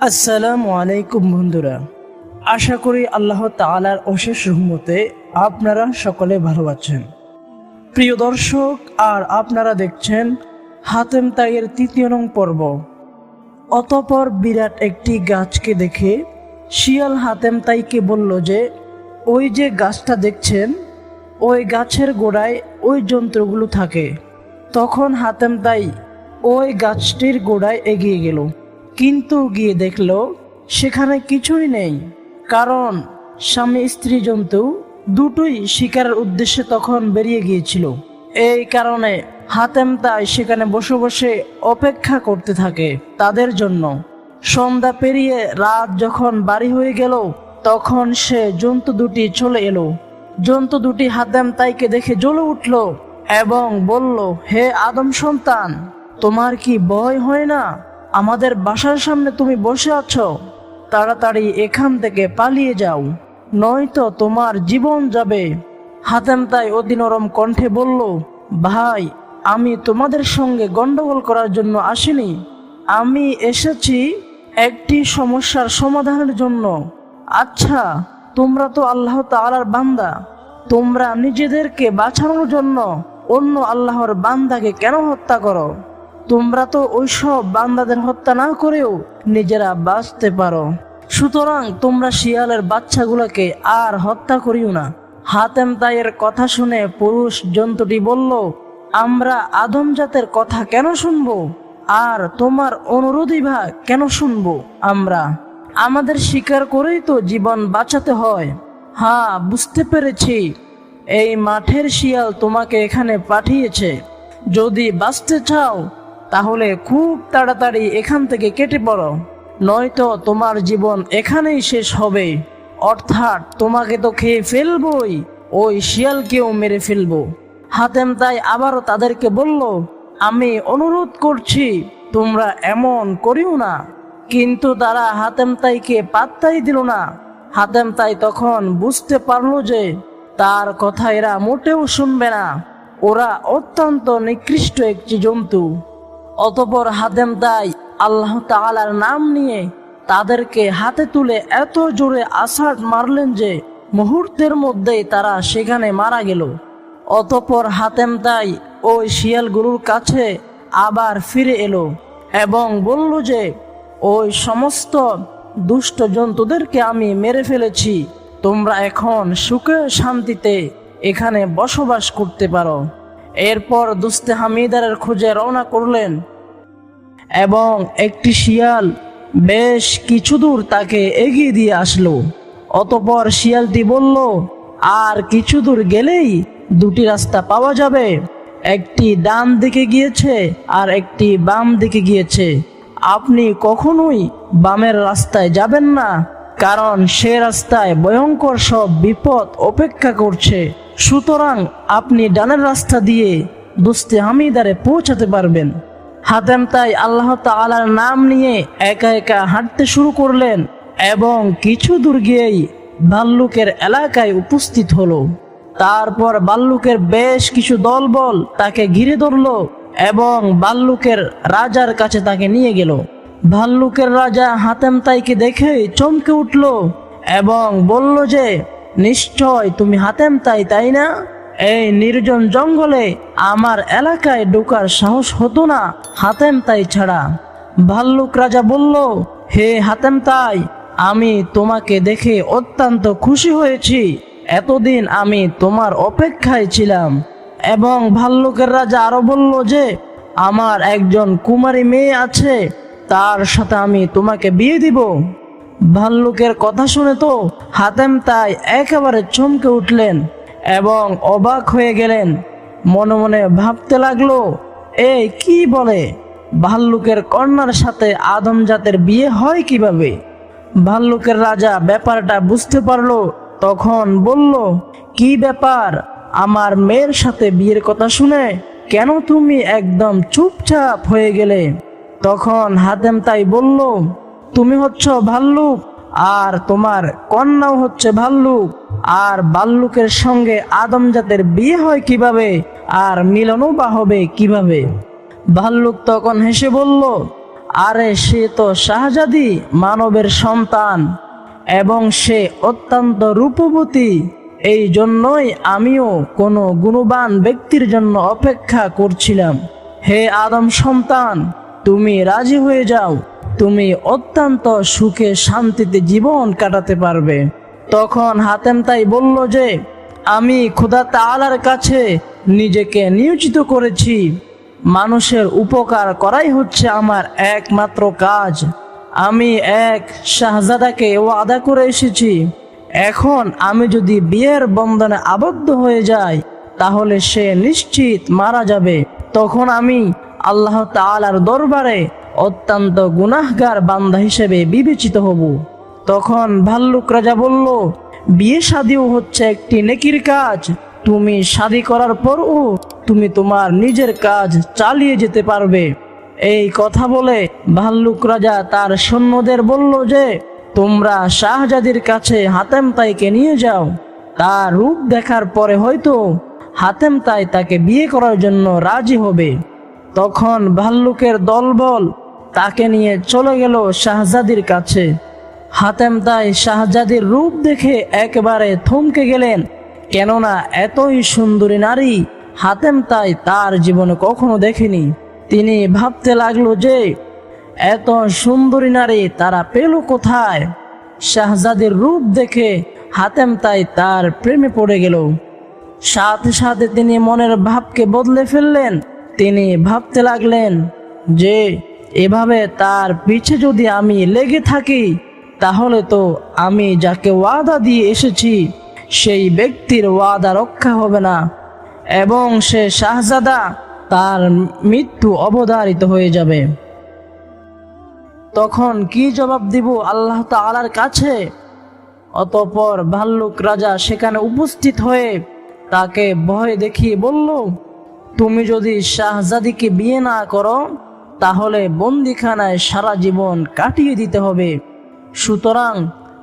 আসসালামু আলাইকুম বন্ধুরা। আশা করি আল্লাহ তালার অশেষ রহমতে আপনারা সকলে ভালো আছেন। প্রিয় দর্শক, আর আপনারা দেখছেন হাতেম তাইয়ের তৃতীয় নং পর্ব। অতপর বিরাট একটি গাছকে দেখে শিয়াল হাতেম তাইকে বলল যে, ওই যে গাছটা দেখছেন, ওই গাছের গোড়ায় ওই যন্ত্রগুলো থাকে। তখন হাতেম তাই ওই গাছটির গোড়ায় এগিয়ে গেল। কিন্তু গিয়ে দেখল, সেখানে কিছুই নেই। কারণ স্বামী স্ত্রী জন্তু দুটোই শিকারের উদ্দেশ্যে তখন বেরিয়ে গিয়েছিল। এই কারণে হাতেম তাই সেখানে বসে বসে অপেক্ষা করতে থাকে তাদের জন্য। সন্ধ্যা পেরিয়ে রাত যখন বাড়ি হয়ে গেল, তখন সে জন্তু দুটি চলে এলো। জন্তু দুটি হাতেম তাইকে দেখে জ্বলে উঠল এবং বলল, হে আদম সন্তান, তোমার কি ভয় হয় না? আমাদের বাসার সামনে তুমি বসে আছো, তাড়াতাড়ি এখান থেকে পালিয়ে যাও। নয়তো তোমার জীবন যাবে। হাতেম তাই অতি নরম কণ্ঠে বলল, ভাই, আমি তোমাদের সঙ্গে গন্ডগোল করার জন্য আসিনি। আমি এসেছি একটি সমস্যার সমাধানের জন্য। আচ্ছা তোমরা তো আল্লাহ তাআলার বান্দা। তোমরা নিজেদেরকে বাঁচানোর জন্য অন্য আল্লাহর বান্দাকে কেন হত্যা করো? তোমরা তো ওইসব বান্দাদের হত্যা না করেও নিজেরা বাঁচতে পারো। সুতরাং তোমরা শিয়ালের বাচ্চাগুলোকে আর হত্যা করিও না। হাতেম তাইয়ের কথা শুনে পুরুষ জন্তুটি বলল, আমরা আদম জাতের কথা কেন শুনব? আর তোমার অনুরোধই বা কেন শুনব আমরা? আমাদের স্বীকার করেই তো জীবন বাঁচাতে হয়। হ্যাঁ বুঝতে পেরেছি। এই মাঠের শিয়াল তোমাকে এখানে পাঠিয়েছে। যদি বাঁচতে চাও তাহলে খুব তাড়াতাড়ি এখান থেকে কেটে পড়ো। নয়তো তোমার জীবন এখানেই শেষ হবে। অর্থাৎ তোমাকে তো খেয়ে ফেলবই, ওই শিয়ালকেও মেরে ফেলব। হাতেম তাই আবারও তাদেরকে বলল, আমি অনুরোধ করছি, তোমরা এমন করিও না। কিন্তু তারা হাতেম তাইকে পাত্তাই দিল না। হাতেম তাই তখন বুঝতে পারল যে তার কথা এরা মোটেও শুনবে না। ওরা অত্যন্ত নিকৃষ্ট একটি জন্তু। অতপর হাতেম তাই আল্লাহ তালার নাম নিয়ে তাদেরকে হাতে তুলে এত জোরে আছাড় মারলেন যে মুহূর্তের মধ্যেই তারা সেখানে মারা গেল। অতপর হাতেম তাই ওই শিয়ালগুলোর কাছে আবার ফিরে এলো এবং বলল যে, ওই সমস্ত দুষ্ট জন্তুদেরকে আমি মেরে ফেলেছি। তোমরা এখন সুখে শান্তিতে এখানে বসবাস করতে পারো। এরপর দুস্তে হামিদারের খোঁজে রওনা করলেন এবং একটি শিয়াল বেশ কিছু দূর তাকে এগিয়ে দিয়ে আসলো। অতপর শিয়ালটি বলল, আর কিছু দূর গেলেই দুটি রাস্তা পাওয়া যাবে। একটি ডান দিকে গিয়েছে আর একটি বাম দিকে গিয়েছে। আপনি কখনোই বামের রাস্তায় যাবেন না, কারণ সে রাস্তায় ভয়ঙ্কর সব বিপদ অপেক্ষা করছে। সুতরাং আপনি ডানের রাস্তা দিয়ে দুস্তে হামিদারে পৌঁছাতে পারবেন। হাতেম তাই আল্লাহ তাআলার নাম নিয়ে একা একা হাঁটতে শুরু করলেন এবং কিছু দূর গিয়েই ভাল্লুকের এলাকায় উপস্থিত হলো। তারপর বাল্লুকের বেশ কিছু দলবল তাকে ঘিরে ধরল এবং বাল্লুকের রাজার কাছে তাকে নিয়ে গেল। ভাল্লুকের রাজা হাতেম তাইকে দেখে চমকে উঠল এবং বলল যে নিশ্চয় তুমি হাতেম তাই তাই না? এই নির্জন জঙ্গলে আমার এলাকায় ঢোকার সাহস হতো না হাতেম তাই ছাড়া। ভাল্লুক রাজা বলল, হে হাতেম তাই, আমি তোমাকে দেখে অত্যন্ত খুশি হয়েছি। এতদিন আমি তোমার অপেক্ষায় ছিলাম। এবং ভাল্লুকের রাজা আরও বলল যে, আমার একজন কুমারী মেয়ে আছে, তার সাথে আমি তোমাকে বিয়ে দিব। ভাল্লুকের কথা শুনে তো হাতেম তাই একেবারে চমকে উঠলেন এবং অবাক হয়ে গেলেন। মনে মনে ভাবতে লাগল এই কি বলে? ভাল্লুকের কন্যার সাথে আদম জাতের বিয়ে হয় কীভাবে? ভাল্লুকের রাজা ব্যাপারটা বুঝতে পারল, তখন বলল, কি ব্যাপার? আমার মেয়ের সাথে বিয়ের কথা শুনে কেন তুমি একদম চুপচাপ হয়ে গেলে? তখন হাতেম তাই বলল তুমি হচ্ছ ভাল্লুক, আর তোমার কন্যাও হচ্ছে ভাল্লুক। আর ভাল্লুকের সঙ্গে আদম জাতের বিয়ে হয় কীভাবে, আর মিলনও বা হবে কীভাবে? ভাল্লুক তখন হেসে বলল, আরে সে তো শাহজাদি, মানবের সন্তান, এবং সে অত্যন্ত রূপবতী। এই জন্যই আমিও কোনো গুণবান ব্যক্তির জন্য অপেক্ষা করছিলাম। হে আদম সন্তান তুমি রাজি হয়ে যাও। তুমি অত্যন্ত সুখে শান্তিতে জীবন কাটাতে পারবে। তখন হাতেম তাই বলল যে, আমি খোদা তালার কাছে নিজেকে নিয়োজিত করেছি। মানুষের উপকার করাই হচ্ছে আমার একমাত্র কাজ। আমি এক শাহজাদাকে ওয়াদা করে এসেছি। এখন আমি যদি বিয়ের বন্ধনে আবদ্ধ হয়ে যাই, তাহলে সে নিশ্চিত মারা যাবে। তখন আমি আল্লাহ তালার দরবারে অত্যন্ত গুনাহগার বান্দা হিসেবে বিবেচিত হব। তখন ভাল্লুক রাজা বলল, বিয়ে শাদিও হচ্ছে একটি নেকির কাজ। তুমি শাদি করার পরও তুমি তোমার নিজের কাজ চালিয়ে যেতে পারবে। এই কথা বলে ভাল্লুক রাজা তার সৈন্যদের বলল যে, তোমরা শাহজাদির কাছে হাতেম তাইকে নিয়ে যাও। তার রূপ দেখার পরে হয়তো হাতেম তাই তাকে বিয়ে করার জন্য রাজি হবে। তখন ভাল্লুকের দলবল তাকে নিয়ে চলে গেল শাহজাদির কাছে। হাতেম তাই শাহজাদির রূপ দেখে একেবারে থমকে গেলেন, কেননা এতই সুন্দরী নারী হাতেম তাই তার জীবনে কখনো দেখেনি। তিনি ভাবতে লাগল যে, এত সুন্দরী নারী তারা পেল কোথায়? শাহজাদির রূপ দেখে হাতেম তাই তার প্রেমে পড়ে গেল। সাথে সাথে তিনি মনের ভাবকে বদলে ফেললেন তিনি ভাবতে লাগলেন যে, এভাবে তার পিছে যদি আমি লেগে থাকি, তাহলে তো আমি যাকে ওয়াদা দিয়ে এসেছি, সেই ব্যক্তির ওয়াদা রক্ষা হবে না। এবং সে শাহজাদা তার মৃত্যু অবধারিত হয়ে যাবে। তখন কি জবাব দিব আল্লাহ তালার কাছে? অতপর ভাল্লুক রাজা সেখানে উপস্থিত হয়ে তাকে ভয় দেখিয়ে বলল তুমি যদি শাহজাদিকে বিয়ে না করো, তাহলে বন্দিখানায় সারা জীবন কাটিয়ে দিতে হবে। সুতরাং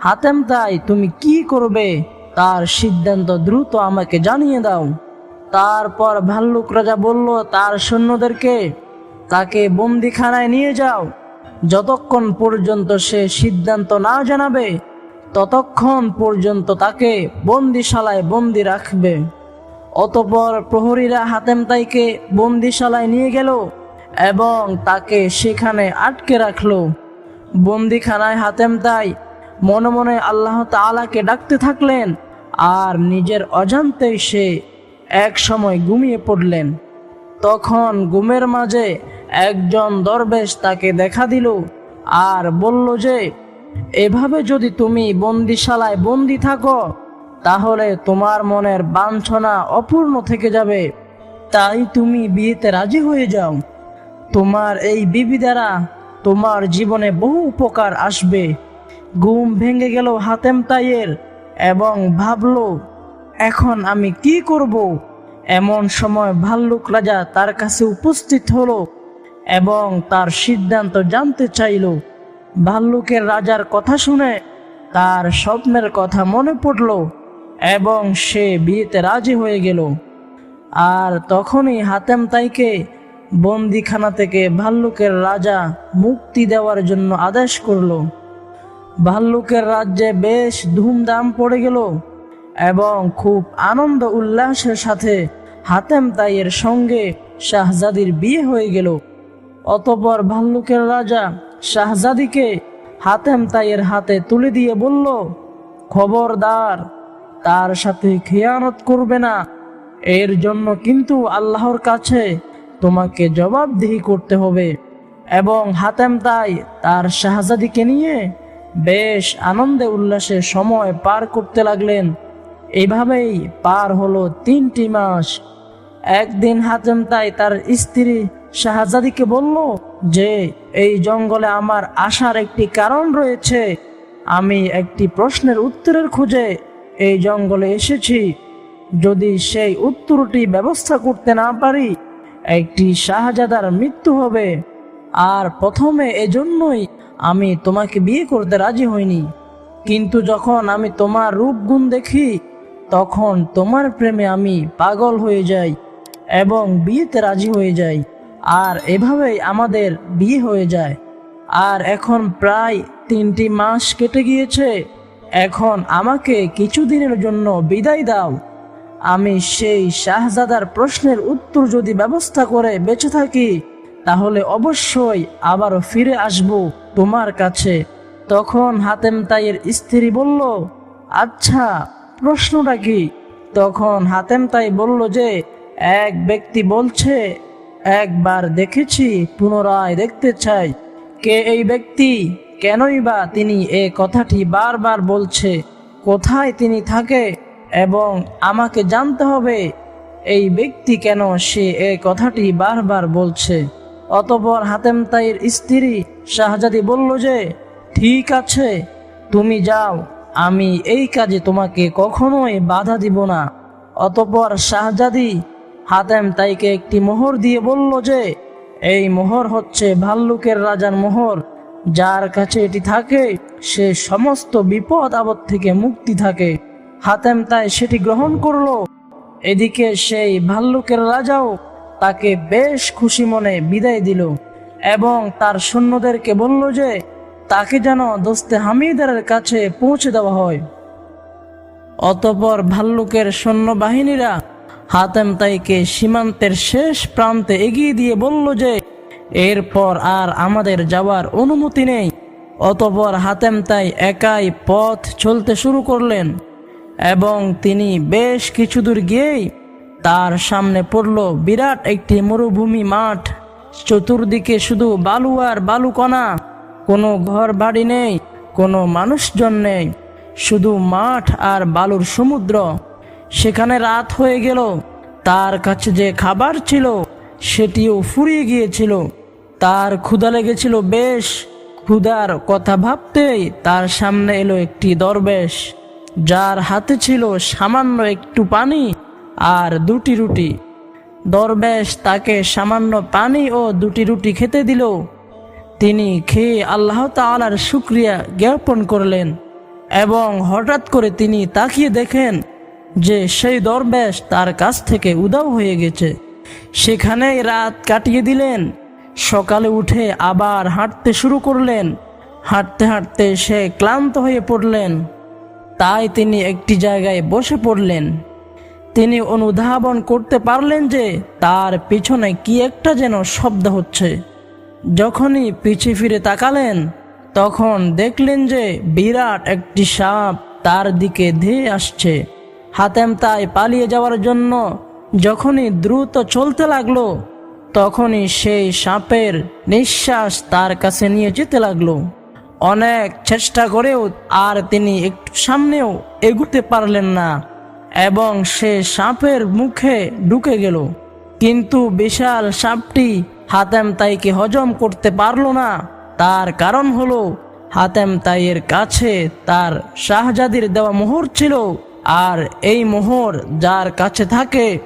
হাতেম তাই তুমি কি করবে, তার সিদ্ধান্ত দ্রুত আমাকে জানিয়ে দাও। তারপর ভাল্লুক রাজা বলল, তার সৈন্যদেরকে তাকে বন্দিখানায় নিয়ে যাও। যতক্ষণ পর্যন্ত সে সিদ্ধান্ত না জানাবে, ততক্ষণ পর্যন্ত তাকে বন্দিশালায় বন্দি রাখবে। অতপর প্রহরীরা হাতেম তাইকে বন্দিশালায় নিয়ে গেল এবং তাকে সেখানে আটকে রাখল। বন্দিখানায় হাতেম তাই মনে মনে আল্লাহ তালাকে ডাকতে থাকলেন আর নিজের অজান্তেই সে এক সময় ঘুমিয়ে পড়লেন। তখন ঘুমের মাঝে একজন দরবেশ তাকে দেখা দিল আর বলল যে, এভাবে যদি তুমি বন্দিশালায় বন্দি থাকো তাহলে তোমার মনের বাঞ্ছনা অপূর্ণ থেকে যাবে। তাই তুমি বিয়েতে রাজি হয়ে যাও। তোমার এই বিবি দ্বারা তোমার জীবনে বহু উপকার আসবে। ঘুম ভেঙে গেল হাতেম তাইয়ের এবং ভাবলো, এখন আমি কি করব? এমন সময় ভাল্লুক রাজা তার কাছে উপস্থিত হলো এবং তার সিদ্ধান্ত জানতে চাইল। ভাল্লুকের রাজার কথা শুনে তার স্বপ্নের কথা মনে পড়ল। এবং সে বিয়েতে রাজি হয়ে গেল। আর তখনই হাতেম তাইকে বন্দিখানা থেকে ভাল্লুকের রাজা মুক্তি দেওয়ার জন্য আদেশ করল। ভাল্লুকের রাজ্যে বেশ ধুমধাম পড়ে গেল এবং খুব আনন্দ উল্লাসের সাথে হাতেম তাইয়ের সঙ্গে শাহজাদির বিয়ে হয়ে গেল। অতপর ভাল্লুকের রাজা শাহজাদিকে হাতেম তাইয়ের হাতে তুলে দিয়ে বলল, খবরদার তার সাথে খেয়ানত করবে না। এর জন্য কিন্তু আল্লাহর কাছে তোমাকে জবাবদিহি করতে হবে এবং হাতেম তাই তার শাহজাদিকে নিয়ে বেশ আনন্দে উল্লাসে সময় পার করতে লাগলেন। এভাবেই পার হলো তিনটি মাস। একদিন হাতেম তাই তার স্ত্রী শাহজাদিকে বলল যে, এই জঙ্গলে আমার আসার একটি কারণ রয়েছে। আমি একটি প্রশ্নের উত্তরের খোঁজে এই জঙ্গলে এসেছি। যদি সেই উত্তরটি ব্যবস্থা করতে না পারি, একটি শাহজাদার মৃত্যু হবে। আর প্রথমে এজন্যই আমি তোমাকে বিয়ে করতে রাজি হইনি। কিন্তু যখন আমি তোমার রূপগুণ দেখি, তখন তোমার প্রেমে আমি পাগল হয়ে যাই এবং বিয়েতে রাজি হয়ে যাই। আর এভাবেই আমাদের বিয়ে হয়ে যায়। আর এখন প্রায় তিনটি মাস কেটে গিয়েছে। এখন আমাকে কিছুদিনের জন্য বিদায় দাও। আমি সেই শাহজাদার প্রশ্নের উত্তর যদি ব্যবস্থা করে বেঁচে থাকি, তাহলে অবশ্যই আবারও ফিরে আসব তোমার কাছে। তখন হাতেম তাইয়ের স্ত্রী বলল আচ্ছা প্রশ্নটা কি? তখন হাতেম তাই বলল যে, এক ব্যক্তি বলছে, একবার দেখেছি, পুনরায় দেখতে চাই। কে এই ব্যক্তি? কেনই বা তিনি এ কথাটি বারবার বলছে? কোথায় তিনি থাকে এবং আমাকে জানতে হবে? এই ব্যক্তি কেন সে এ কথাটি বারবার বলছে? অতপর হাতেম তাইয়ের স্ত্রী শাহজাদি বলল যে, ঠিক আছে, তুমি যাও, আমি এই কাজে তোমাকে কখনোই বাধা দিব না। অতপর শাহজাদি হাতেম তাইকে একটি মোহর দিয়ে বলল যে, এই মোহর হচ্ছে ভাল্লুকের রাজার মোহর। যার কাছে এটি থাকে, সে সমস্ত বিপদ আপদ থেকে মুক্তি থাকে। হাতেম তাই সেটি গ্রহণ করল। এদিকে সেই ভাল্লুকের রাজাও তাকে বেশ খুশি মনে বিদায় দিল এবং তার সৈন্যদেরকে বলল যে, তাকে যেন দোস্তে হামিদারের কাছে পৌঁছে দেওয়া হয়। অতপর ভাল্লুকের সৈন্যবাহিনীরা হাতেম তাইকে সীমান্তের শেষ প্রান্তে এগিয়ে দিয়ে বলল যে এরপর আর আমাদের যাওয়ার অনুমতি নেই। অতপর হাতেম তাই একাই পথ চলতে শুরু করলেন এবং তিনি বেশ কিছু দূর গিয়েই তার সামনে পড়ল বিরাট একটি মরুভূমি মাঠ। চতুর্দিকে শুধু বালু আর বালুকণা। কোনো ঘর বাড়ি নেই, কোনো মানুষজন নেই, শুধু মাঠ আর বালুর সমুদ্র। সেখানে রাত হয়ে গেল, তার কাছে যে খাবার ছিল, সেটিও ফুরিয়ে গিয়েছিল। তার ক্ষুধা লেগেছিল বেশ। ক্ষুধার কথা ভাবতেই তার সামনে এলো একটি দরবেশ, যার হাতে ছিল সামান্য একটু পানি আর দুটি রুটি। দরবেশ তাকে সামান্য পানি ও দুটি রুটি খেতে দিল। তিনি খেয়ে আল্লাহ তাআলার শুক্রিয়া জ্ঞাপন করলেন এবং হঠাৎ করে তিনি তাকিয়ে দেখেন যে সেই দরবেশ তার কাছ থেকে উদাও হয়ে গেছে। সেখানেই রাত কাটিয়ে দিলেন। সকালে উঠে আবার হাঁটতে শুরু করলেন। হাঁটতে হাঁটতে সে ক্লান্ত হয়ে পড়লেন। তাই তিনি একটি জায়গায় বসে পড়লেন। তিনি অনুধাবন করতে পারলেন যে তার পিছনে কি একটা যেন শব্দ হচ্ছে। যখনই পিছে ফিরে তাকালেন, তখন দেখলেন যে বিরাট একটি সাপ তার দিকে ধেয়ে আসছে। হাতেম তাই পালিয়ে যাওয়ার জন্য যখনই দ্রুত চলতে লাগল তখনই সেই সাপের নিঃশ্বাস তার কাছে নিয়ে যেতে লাগল। অনেক চেষ্টা করেও আর তিনি একটু সামনেও এগুতে পারলেন না এবং সে সাপের মুখে ঢুকে গেল। কিন্তু বিশাল সাপটি হাতেম তাইকে হজম করতে পারল না। তার কারণ হলো, হাতেম তাইয়ের কাছে তার শাহজাদির দেওয়া মোহর ছিল আর এই মোহর যার কাছে থাকে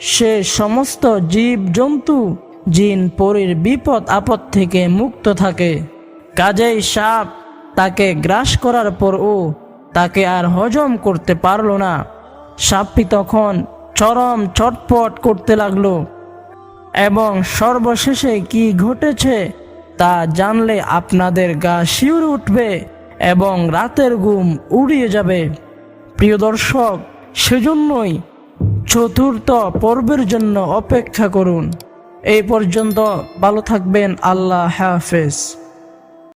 সে সমস্ত জীব জন্তু জিন, পরীর বিপদ, আপদ থেকে মুক্ত থাকে। কাজেই সাপ তাকে গ্রাস করার পরও তাকে আর হজম করতে পারল না। সাপটি তখন চরম চটপট করতে লাগল। এবং সর্বশেষে কি ঘটেছে তা জানলে আপনাদের গা শিউরে উঠবে এবং রাতের ঘুম উড়িয়ে যাবে। প্রিয় দর্শক, সেজন্যই চতুর্থ পর্বের জন্য অপেক্ষা করুন। এই পর্যন্ত ভালো থাকবেন। আল্লাহ হাফেজ।